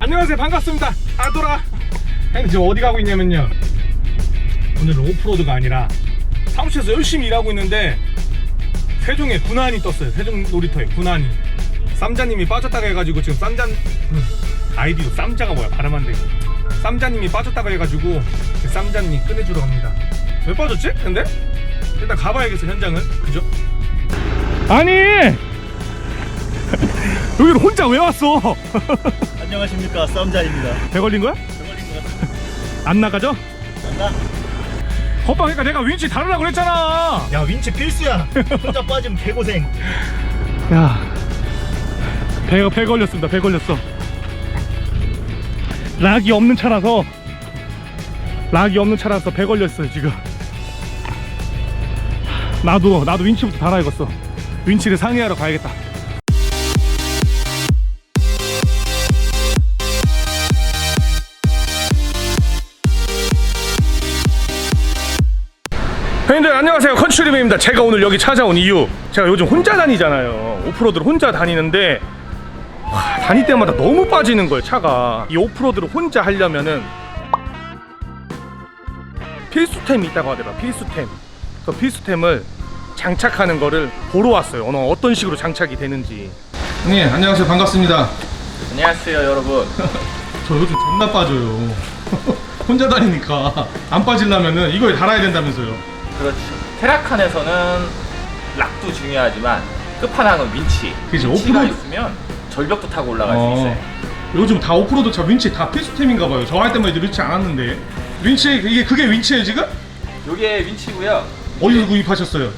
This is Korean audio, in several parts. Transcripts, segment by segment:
안녕하세요. 반갑습니다. 아도라 형님 지금 어디 가고 있냐면요. 오늘은 오프로드가 아니라 사무실에서 열심히 일하고 있는데 세종에 군안이 떴어요. 세종 놀이터에 군안이. 쌈자님이 빠졌다가 해가지고 지금 쌈자 음, 아이디도 쌈자가 뭐야? 발음 안 돼. 쌈자님이 빠졌다가 해가지고 그 쌈자님 꺼내주러 갑니다. 왜 빠졌지? 근데? 일단 가봐야겠어 현장은 그죠? 아니 여기를 혼자 왜 왔어 안녕하십니까 쌈자입니다. 배 걸린 거야? 안 나가죠? 나? 그러니까 내가 윈치 다루라고 그랬잖아 야 윈치 필수야. 혼자 빠지면 개고생. 야 배가 배 걸렸습니다 배 걸렸어 락이 없는 차라서 락이 없는 차라서 배 걸렸어요 지금 나도 나도 윈치부터 달아야겠어 윈치를 상의하러 가야겠다 형님들 안녕하세요. 컨츄리맨입니다. 제가 오늘 여기 찾아온 이유. 제가 요즘 혼자 다니잖아요. 오프로드를 혼자 다니는데 와, 다닐 때마다 너무 빠지는 거예요 차가. 이 오프로드를 혼자 하려면은 필수템이 있다고 하더라 필수템. 그 필수템을 장착하는 거를 보러 왔어요. 어느 어떤 식으로 장착이 되는지. 네 안녕하세요. 반갑습니다. 안녕하세요 여러분. 저 요즘 존나 빠져요. 혼자 다니니까 안 빠지려면은 이걸 달아야 된다면서요 그렇죠 테라칸에서는 락도 중요하지만 끝판왕은 윈치 그죠, 윈치가 오프로드- 있으면 절벽도 타고 올라갈 어, 수 있어요 요즘 다 오프로드 차 윈치 다 필수템인가 봐요. 저 할 때만 해도 윈치 안 왔는데. 윈치 이게 그게 윈치예요 지금? 요게 윈치고요 어디서 구입하셨어요?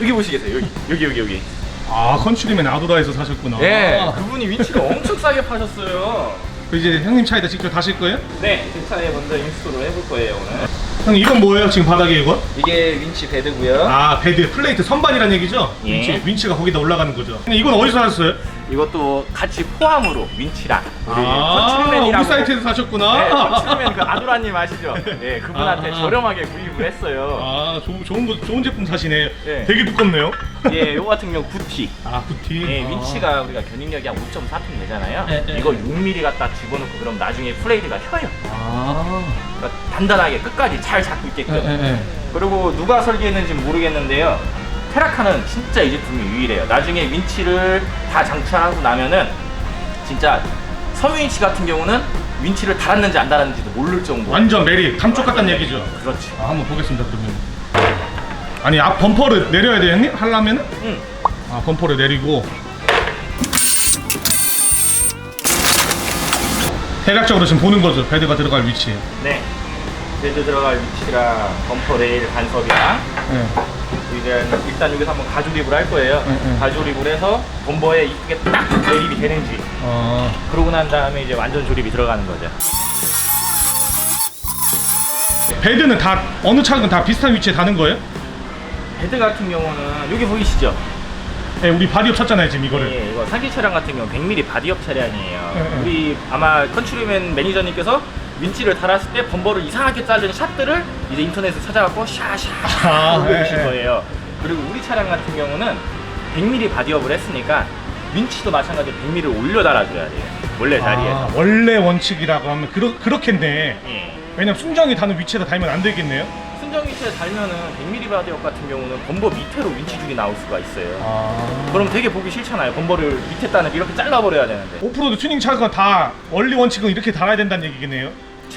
여기 보시겠어요 여기 여기 여기 여기 아 컨츄리맨 아도라에서 사셨구나. 예 그분이 윈치를 엄청 싸게 파셨어요 그 이제 형님 차에다 직접 다실 거예요? 네 제 차에 먼저 인스톨을 해볼 거예요 오늘 형 이건 뭐예요 지금 바닥에 이거? 이게 윈치 베드고요 아 베드 플레이트 선반이란 얘기죠? 예. 윈치 윈치가 거기다 올라가는 거죠. 근데 이건 어디서 사셨어요? 이것도 같이 포함으로 윈치랑 우리 아 컨트리맨이라고 우리 사이트에서 사셨구나. 네, 컨트리맨 그 아두라님 아시죠? 네, 그분한테 아. 저렴하게 구입을 했어요. 아 좋은 좋은 거 좋은 제품 사시네. 네. 되게 두껍네요. 예, 요 같은 경우 구티. 아 구티. 예, 아. 윈치가 우리가 견인력이 한 5.4톤 되잖아요. 네, 네, 이거 네. 6mm 갖다 집어넣고 그럼 나중에 플레이드가 혀요. 아. 그러니까 단단하게 끝까지 잘 잡고 있게끔. 예, 예, 예. 그리고 누가 설계했는지 모르겠는데요. 테라카는 진짜 이 제품이 유일해요. 나중에 윈치를 다 장착하고 나면은 진짜 섬유윈치 같은 경우는 윈치를 달았는지 안 달았는지도 모를 정도. 완전 메리 감쪽 같다는 얘기죠. 그렇지. 아, 한번 보겠습니다 그러면 아니 앞 범퍼를 내려야 돼요 형님? 하려면은? 응. 아 범퍼를 내리고 대략적으로 지금 보는 거죠 베드가 들어갈 위치 네. 베드 들어갈 위치랑 범퍼 레일 간섭이랑 네. 일단, 일단 여기서 한번 가조립을 할 거예요. 네, 네. 가조립을 해서 범버에 이쁘게 딱 매립이 되는지. 어, 그러고 난 다음에 이제 완전 조립이 들어가는 거죠. 베드는 다 어느 차든 다 비슷한 위치에 다는 거예요? 베드 같은 경우는 여기 보이시죠? 네, 우리 바디업 쳤잖아요 지금 이거를 예, 이거 사기 차량 같은 경우 100mm 바디업 차량이에요. 네, 네. 우리 아마 컨츄리맨 매니저님께서 윈치를 달았을 때 범버를 이상하게 자른 샷들을 이제 인터넷에 찾아갖고 샤샤 아, 하고 네, 오신 네. 거예요. 그리고 우리 차량 같은 경우는 100mm 바디업을 했으니까 윈치도 마찬가지로 100mm를 올려 달아줘야 돼요. 원래 자리에서. 아, 원래 원칙이라고 하면 그렇, 그렇겠네 예. 왜냐면 순정이 다는 위치에다 달면 안 되겠네요 순정 위치에 달면은 100mm 바디업 같은 경우는 범버 밑으로 윈치 줄이 나올 수가 있어요. 아... 그럼 되게 보기 싫잖아요. 범버를 밑에 따는 이렇게 잘라버려야 되는데. 오프로드 튜닝 차가 다 원리 원칙은 이렇게 달아야 된다는 얘기겠네요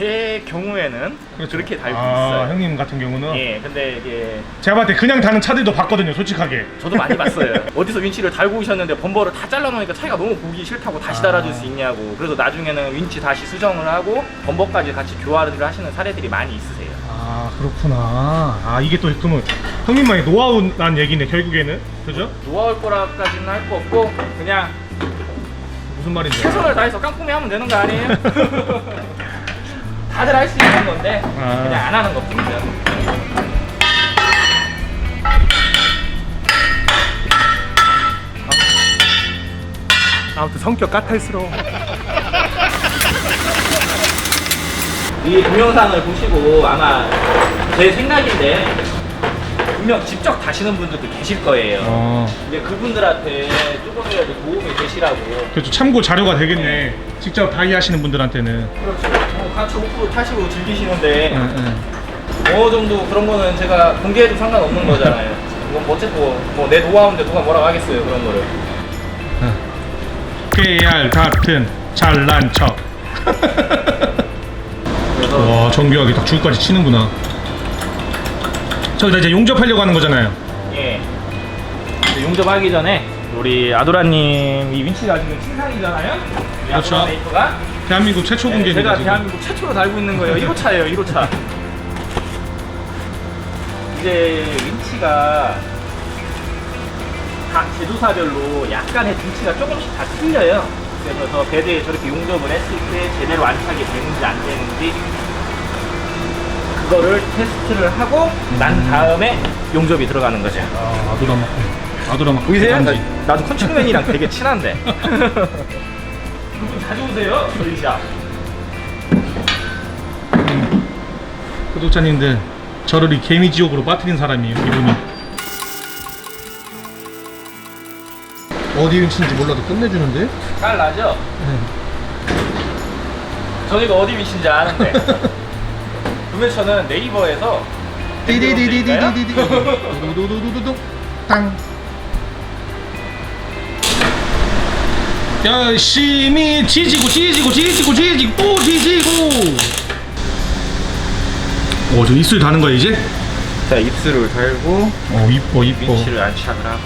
제 경우에는 그렇죠. 그렇게 달고 아, 있어요. 형님 같은 경우는 예, 근데 이게 제가 봤을 때 그냥 다는 차들도 봤거든요 솔직하게 저도 많이 봤어요. 어디서 윈치를 달고 오셨는데 범버를 다 잘라놓으니까 차이가 너무 보기 싫다고 다시 아. 달아줄 수 있냐고. 그래서 나중에는 윈치 다시 수정을 하고 범버까지 같이 교환을 하시는 사례들이 많이 있으세요. 아 그렇구나 아 이게 또 그러면 형님만의 노하우 난 얘기네 결국에는 그죠? 노하울 거라까지는 할 거 없고 그냥 무슨 말인지 최선을 다해서 깡통이 하면 되는 거 아니에요? 다들 할 수 있는 건데 아. 그냥 안 하는 것뿐이죠. 아무튼 성격 까탈스러워 이 동영상을 보시고 아마 제 생각인데 분명 직접 다시는 분들도 계실 거예요. 어. 근데 그분들한테 조금이라도 도움이 되시라고. 그래도 참고 자료가 되겠네. 직접 다이 하시는 분들한테는. 그렇죠. 뭐 같이 오프로 타시고 즐기시는데 응, 응. 어느 정도 그런 거는 제가 공개해도 상관없는 거잖아요. 뭐 어쨌든 뭐내 노하우인데 누가 뭐라고 하겠어요 그런 거를. 깨알 같은 잘난 척. 그래서 와 정교하게 딱 줄까지 치는구나. 저기다 이제 용접하려고 하는 거잖아요. 예. 이제 용접하기 전에 우리 아도라님 이 윈치가 지금 신상이잖아요. 이 그렇죠. 아도라 메이커가 대한민국 최초 네, 공개입니다. 제가 지금. 대한민국 최초로 달고 있는 거예요. 1호차예요, 1호차. 이제 윈치가 각 제조사별로 약간의 등치가 조금씩 다 틀려요. 그래서 배드에 저렇게 용접을 했을 때 제대로 안착이 되는지 안 되는지 그거를 테스트를 하고 난 다음에 용접이 들어가는 거죠. 아, 아도라 막 아도라 막 보이세요? 나, 대단지. 나도 컨트롤맨이랑 되게 친한데. 자주 오세요, 저희 샵. 구독자님들 저를 이 개미 지옥으로 빠뜨린 사람이에요 이분이. 어디 위치인지 몰라도 끝내주는데? 잘 나죠? 네. 저희가 어디 위치인지 아는데 구매처는 네이버에서 디디디디디디디디 두두두두두두 땅 열심히 지지고 지지고 지지고 지지고 또 지지고. 어저 입술 다는 거야 이제? 자 입술을 달고 어 이뻐 이뻐. 윈치를 안착을 하고.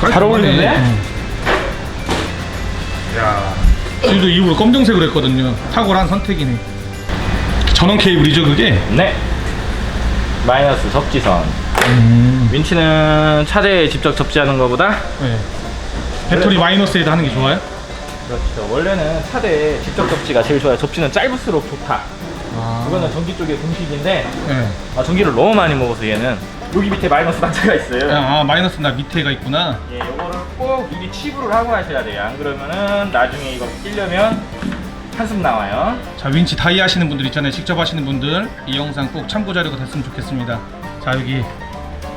잘 어울리는데? 야. 실도 이후로 검정색으로 했거든요. 탁월한 선택이네. 전원 케이블이죠 그게? 네. 마이너스 접지선 음 윈치는 차대에 직접 접지하는 것보다 네. 배터리 마이너스에다 하는 게 좋아요? 그렇죠 원래는 차대에 직접 접지가 제일 좋아요 접지는 짧을수록 좋다 아 이거는 전기 쪽의 공식인데 네. 아, 전기를 너무 많이 먹어서 얘는 여기 밑에 마이너스 단자가 있어요 아 마이너스 나 밑에가 있구나 예, 요거를 꼭 미리 치부를 하고 하셔야 돼요. 안 그러면은 나중에 이거 끼려면 한숨 나와요. 자 윈치 다이 하시는 분들 있잖아요 직접 하시는 분들 이 영상 꼭 참고 자료가 됐으면 좋겠습니다 자 여기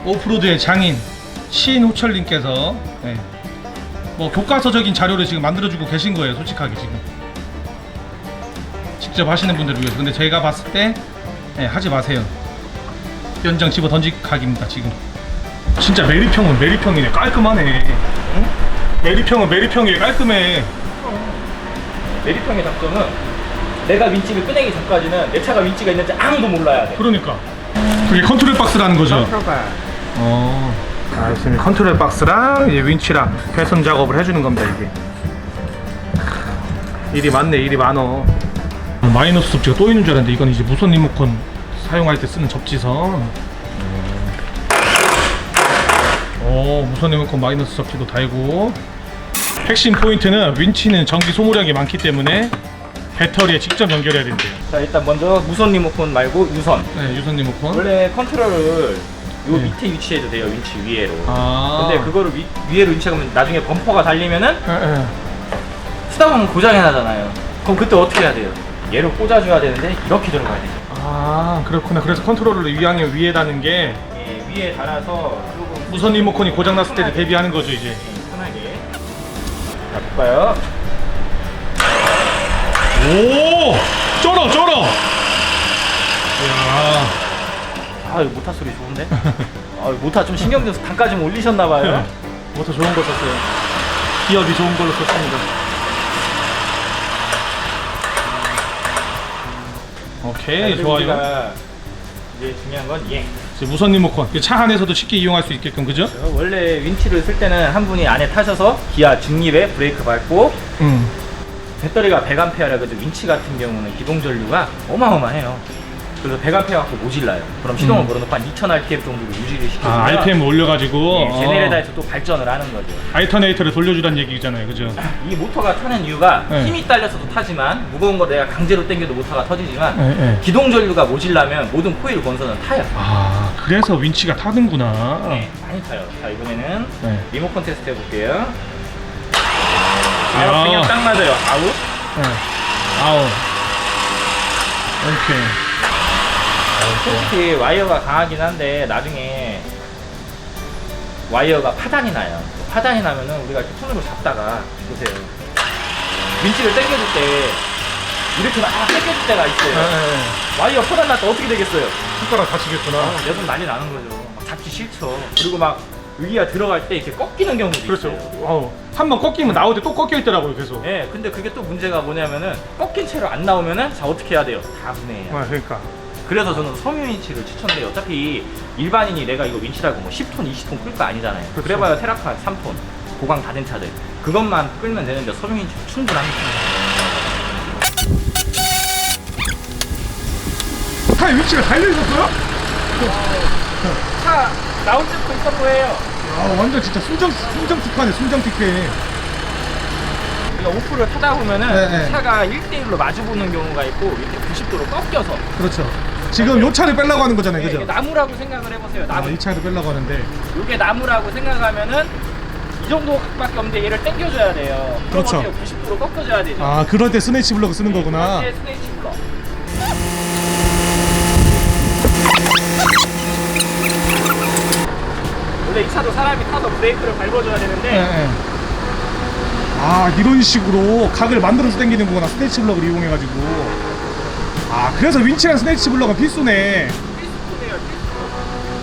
오프로드의 장인 신호철님께서 네. 뭐 교과서적인 자료를 지금 만들어주고 계신 거예요 솔직하게 지금. 직접 하시는 분들을 위해서. 근데 제가 봤을 때 네, 하지 마세요. 연장 집어 던지 각입니다 지금. 진짜 메리평은 메리평이네. 깔끔하네. 응? 메리평은 메리평이래 깔끔해. 메리평의 장점은 내가 윈치를 꺼내기 전까지는 내 차가 윈치가 있는지 아무도 몰라야 돼. 그러니까. 그게 컨트롤 박스라는 거죠. 컨트롤가. 어. 알겠습니다. 컨트롤 박스랑 이제 윈치랑 배선 작업을 해주는 겁니다 이게. 일이 많네, 일이 많어. 마이너스 접지가 또 있는 줄 알았는데 이건 이제 무선 리모컨 사용할 때 쓰는 접지선. 오, 무선 리모컨 마이너스 접지도 달고. 핵심 포인트는 윈치는 전기 소모량이 많기 때문에 배터리에 직접 연결해야 된대요. 자 일단 먼저 무선 리모컨 말고 유선. 네, 유선 리모컨. 원래 컨트롤을 요 네. 밑에 위치해도 돼요. 윈치 위에로. 아. 근데 그거를 위, 위에로 위치하면 나중에 범퍼가 달리면은 예, 예. 쓰다 보면 고장이 나잖아요. 그럼 그때 어떻게 해야 돼요? 얘를 꽂아줘야 되는데 이렇게 들어가야 돼요. 아, 그렇구나. 그래서 컨트롤을 위양에 위에다는 게 예, 위에 달아서 조금 무선 리모컨이 고장 났을 때 대비하는 거죠 이제 편하게. 자, 볼까요? 오 쩔어 쩔어 이야 아, 이거 모타 소리 좋은데? 아, 이거 모타 좀 신경 써서 단가 좀 올리셨나봐요. 뭐더 좋은 거 썼어요 기업이 좋은 걸로 썼습니다 오케이 좋아요 우리가 이제 중요한 건 얘. 이제 무선 리모컨 차 안에서도 쉽게 이용할 수 있게끔 그죠? 원래 윈치를 쓸 때는 한 분이 안에 타셔서 기아 중립에 브레이크 밟고 음. 배터리가 100A라 그래도 윈치 같은 경우는 기동 전류가 어마어마해요. 그래서 100A 갖고 모질라요. 그럼 시동을 음. 걸어놓고 한 2000rpm 정도로 유지를 시켜주면 아 RPM 올려가지고 예, 제네레이터에서 또 발전을 하는 거죠. 알터네이터를 돌려주란 얘기잖아요 그죠? 이 모터가 타는 이유가 네. 힘이 딸려서도 타지만 무거운 거 내가 강제로 당겨도 모터가 터지지만 네, 네. 기동 전류가 모질라면 모든 코일 건선은 타요. 아 그래서 윈치가 타는구나 네, 많이 타요. 자 이번에는 네. 리모컨 테스트 해볼게요. 아. 그냥 딱 맞아요. 아웃. 네. 아우 오케이. 솔직히 와이어가 강하긴 한데 나중에 와이어가 파단이 나요. 파단이 나면은 우리가 이렇게 손으로 잡다가 보세요. 윈치를 당겨줄 때 이렇게 막 당겨줄 때가 있어요. 네, 와이어 파단 났다 어떻게 되겠어요? 손가락 다치겠구나. 내손 난리 나는 거죠. 막 잡기 싫죠. 그리고 막 여기가 들어갈 때 이렇게 꺾이는 경우도 그렇죠. 있어요. 어, 한번 꺾이면 때또 꺾여 있더라고요, 계속. 예, 근데 그게 또 문제가 뭐냐면은 꺾인 채로 안 나오면은 자 어떻게 해야 돼요? 다 분해해요. 아, 그러니까. 그래서 저는 섬유 윈치를 추천해요. 어차피 일반인이 내가 이거 윈치라고 뭐 10톤, 20톤 끌 거 아니잖아요. 그렇죠. 그래봐야 테라카 3톤, 고강 다 된 차들. 그것만 끌면 되는데 섬유 윈치 충분합니다. 차에 위치가 달려 있었어요? 차 나올 때부터 있던 거예요. 아, 완전 진짜 순정 순정 특화네, 순정 특혜. 우리가 오프를 타다 보면은 네, 네. 차가 1대1로 마주보는 경우가 있고 이렇게 90도로 꺾여서 그렇죠. 지금 요 차를 빼려고 하는 거잖아요, 네, 그죠? 나무라고 생각을 해보세요. 아, 나무. 이 차를 빼려고 하는데. 이게 나무라고 생각하면은 이 정도 각밖에 없는데 얘를 당겨줘야 돼요. 그렇죠. 어때요? 90도로 꺾어줘야 되죠. 아, 그럴 때 스네치 블럭 쓰는 거구나. 이게 스네이치 블럭. 원래 이 차도 사람이 타서 브레이크를 밟아줘야 되는데 예, 예. 아, 이런 식으로 각을 만들어서 당기는 거구나. 스네치 블럭을 이용해가지고. 아, 그래서 윈치랑 스네치 블럭은 필수네. 필수품.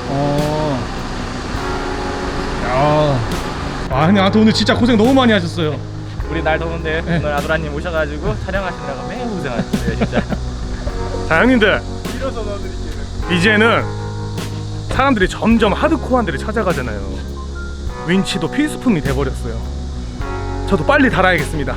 어. 야. 아, 근데 아무튼 오늘 진짜 고생 너무 많이 하셨어요. 우리 날 더운데 네. 오늘 아도라님 오셔가지고 촬영하시느라고 매우 고생하셨어요 진짜. 자, 형님들. 이제는 사람들이 점점 하드코어한 데를 찾아가잖아요. 윈치도 필수품이 돼버렸어요. 저도 빨리 달아야겠습니다.